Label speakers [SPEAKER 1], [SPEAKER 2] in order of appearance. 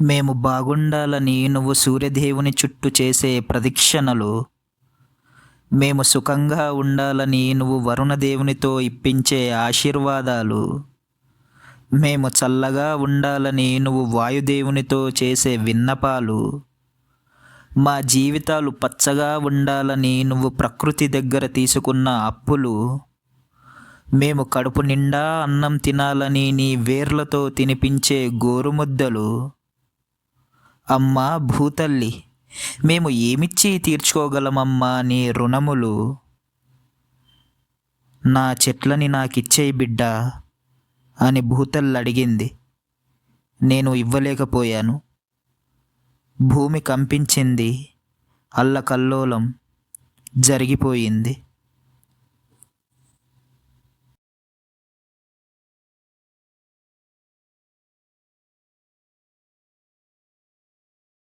[SPEAKER 1] మేము బాగుండాలని నువ్వు సూర్యదేవుని చుట్టూ చేసే ప్రదక్షిణలు. మేము సుఖంగా ఉండాలని నువ్వు వరుణదేవునితో ఇప్పించే ఆశీర్వాదాలు. మేము చల్లగా ఉండాలని నువ్వు వాయుదేవునితో చేసే విన్నపాలు. మా జీవితాలు పచ్చగా ఉండాలని నువ్వు ప్రకృతి దగ్గర తీసుకున్న అప్పులు. మేము కడుపు నిండా అన్నం తినాలని నీ వేర్లతో తినిపించే గోరుముద్దలు. అమ్మా భూతల్లి మేము ఏమిచ్చి తీర్చుకోగలమమ్మా నీ రుణములు? నా చెట్లని నాకిచ్చేయి బిడ్డ అని భూతల్లి అడిగింది. నేను ఇవ్వలేకపోయాను. భూమి కంపించింది అల్లకల్లోలం జరిగిపోయింది.